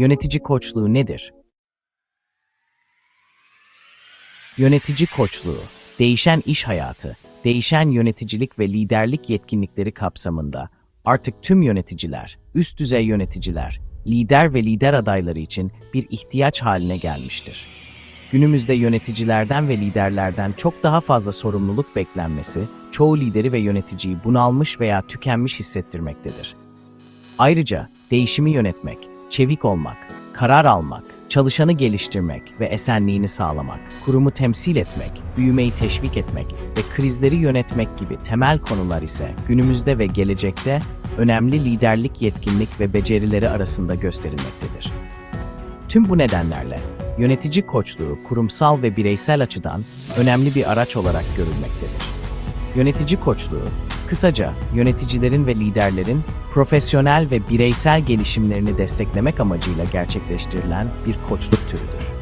Yönetici koçluğu nedir? Yönetici koçluğu, değişen iş hayatı, değişen yöneticilik ve liderlik yetkinlikleri kapsamında artık tüm yöneticiler, üst düzey yöneticiler, lider ve lider adayları için bir ihtiyaç haline gelmiştir. Günümüzde yöneticilerden ve liderlerden çok daha fazla sorumluluk beklenmesi, çoğu lideri ve yöneticiyi bunalmış veya tükenmiş hissettirmektedir. Ayrıca değişimi yönetmek, çevik olmak, karar almak, çalışanı geliştirmek ve esenliğini sağlamak, kurumu temsil etmek, büyümeyi teşvik etmek ve krizleri yönetmek gibi temel konular ise günümüzde ve gelecekte önemli liderlik yetkinlik ve becerileri arasında gösterilmektedir. Tüm bu nedenlerle yönetici koçluğu kurumsal ve bireysel açıdan önemli bir araç olarak görülmektedir. Yönetici koçluğu, kısaca yöneticilerin ve liderlerin profesyonel ve bireysel gelişimlerini desteklemek amacıyla gerçekleştirilen bir koçluk türüdür.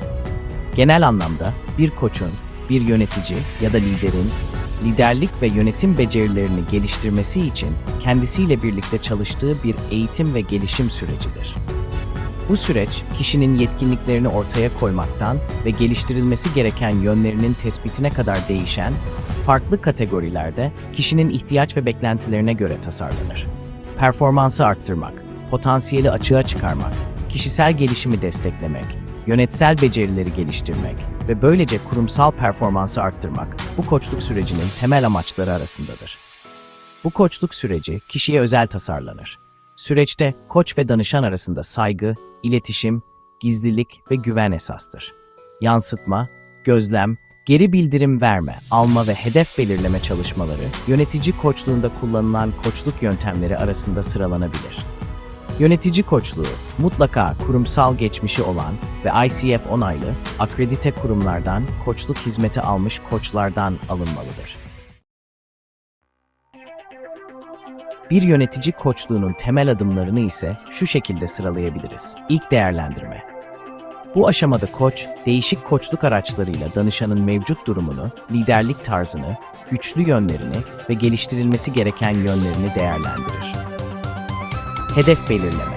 Genel anlamda bir koçun, bir yönetici ya da liderin liderlik ve yönetim becerilerini geliştirmesi için kendisiyle birlikte çalıştığı bir eğitim ve gelişim sürecidir. Bu süreç, kişinin yetkinliklerini ortaya koymaktan ve geliştirilmesi gereken yönlerinin tespitine kadar değişen, farklı kategorilerde kişinin ihtiyaç ve beklentilerine göre tasarlanır. Performansı arttırmak, potansiyeli açığa çıkarmak, kişisel gelişimi desteklemek, yönetsel becerileri geliştirmek ve böylece kurumsal performansı arttırmak bu koçluk sürecinin temel amaçları arasındadır. Bu koçluk süreci kişiye özel tasarlanır. Süreçte koç ve danışan arasında saygı, iletişim, gizlilik ve güven esastır. Yansıtma, gözlem, geri bildirim verme, alma ve hedef belirleme çalışmaları yönetici koçluğunda kullanılan koçluk yöntemleri arasında sıralanabilir. Yönetici koçluğu mutlaka kurumsal geçmişi olan ve ICF onaylı, akredite kurumlardan koçluk hizmeti almış koçlardan alınmalıdır. Bir yönetici koçluğunun temel adımlarını ise şu şekilde sıralayabiliriz. İlk değerlendirme. Bu aşamada koç, değişik koçluk araçlarıyla danışanın mevcut durumunu, liderlik tarzını, güçlü yönlerini ve geliştirilmesi gereken yönlerini değerlendirir. Hedef belirleme.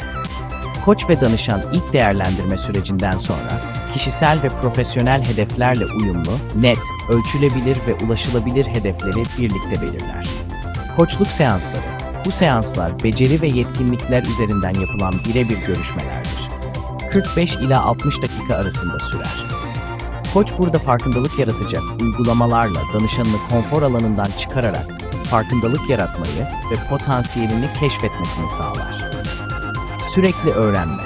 Koç ve danışan ilk değerlendirme sürecinden sonra kişisel ve profesyonel hedeflerle uyumlu, net, ölçülebilir ve ulaşılabilir hedefleri birlikte belirler. Koçluk seansları. Bu seanslar beceri ve yetkinlikler üzerinden yapılan birebir görüşmelerdir. 45 ila 60 dakika arasında sürer. Koç burada farkındalık yaratacak uygulamalarla danışanını konfor alanından çıkararak farkındalık yaratmayı ve potansiyelini keşfetmesini sağlar. Sürekli öğrenme.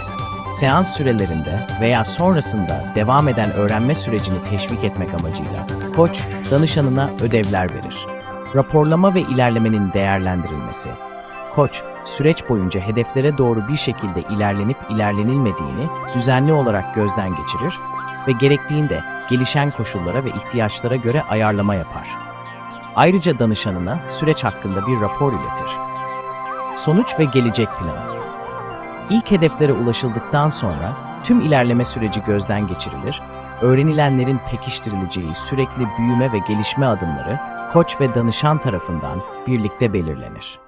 Seans sürelerinde veya sonrasında devam eden öğrenme sürecini teşvik etmek amacıyla koç danışanına ödevler verir. Raporlama ve ilerlemenin değerlendirilmesi. Koç, süreç boyunca hedeflere doğru bir şekilde ilerlenip ilerlenilmediğini düzenli olarak gözden geçirir ve gerektiğinde gelişen koşullara ve ihtiyaçlara göre ayarlama yapar. Ayrıca danışanına süreç hakkında bir rapor iletir. Sonuç ve gelecek planı. İlk hedeflere ulaşıldıktan sonra tüm ilerleme süreci gözden geçirilir, öğrenilenlerin pekiştirileceği sürekli büyüme ve gelişme adımları koç ve danışan tarafından birlikte belirlenir.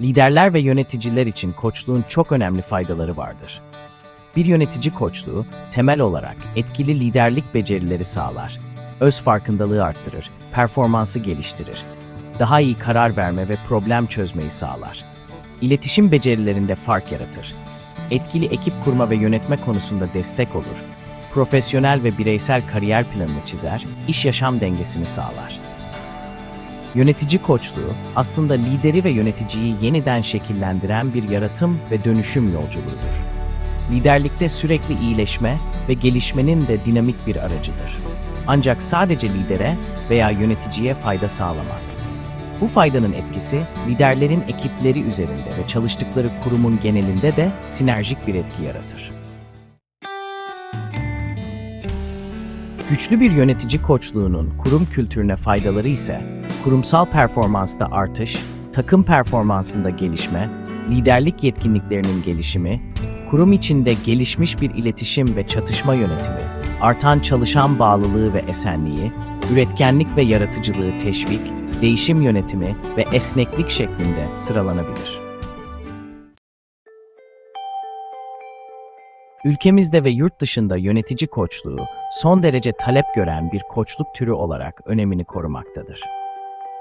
Liderler ve yöneticiler için koçluğun çok önemli faydaları vardır. Bir yönetici koçluğu temel olarak etkili liderlik becerileri sağlar, öz farkındalığı arttırır, performansı geliştirir, daha iyi karar verme ve problem çözmeyi sağlar. İletişim becerilerinde fark yaratır. Etkili ekip kurma ve yönetme konusunda destek olur. Profesyonel ve bireysel kariyer planını çizer, iş yaşam dengesini sağlar. Yönetici koçluğu aslında lideri ve yöneticiyi yeniden şekillendiren bir yaratım ve dönüşüm yolculuğudur. Liderlikte sürekli iyileşme ve gelişmenin de dinamik bir aracıdır. Ancak sadece lidere veya yöneticiye fayda sağlamaz. Bu faydanın etkisi liderlerin ekipleri üzerinde ve çalıştıkları kurumun genelinde de sinerjik bir etki yaratır. Güçlü bir yönetici koçluğunun kurum kültürüne faydaları ise kurumsal performansta artış, takım performansında gelişme, liderlik yetkinliklerinin gelişimi, kurum içinde gelişmiş bir iletişim ve çatışma yönetimi, artan çalışan bağlılığı ve esenliği, üretkenlik ve yaratıcılığı teşvik, değişim yönetimi ve esneklik şeklinde sıralanabilir. Ülkemizde ve yurt dışında yönetici koçluğu son derece talep gören bir koçluk türü olarak önemini korumaktadır.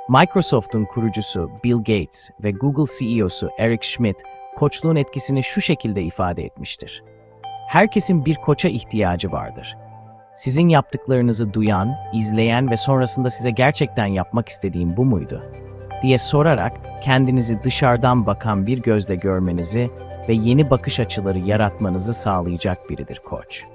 Microsoft'un kurucusu Bill Gates ve Google CEO'su Eric Schmidt koçluğun etkisini şu şekilde ifade etmiştir. Herkesin bir koça ihtiyacı vardır. Sizin yaptıklarınızı duyan, izleyen ve sonrasında size gerçekten yapmak istediğim bu muydu? diye sorarak kendinizi dışarıdan bakan bir gözle görmenizi ve yeni bakış açıları yaratmanızı sağlayacak biridir koç.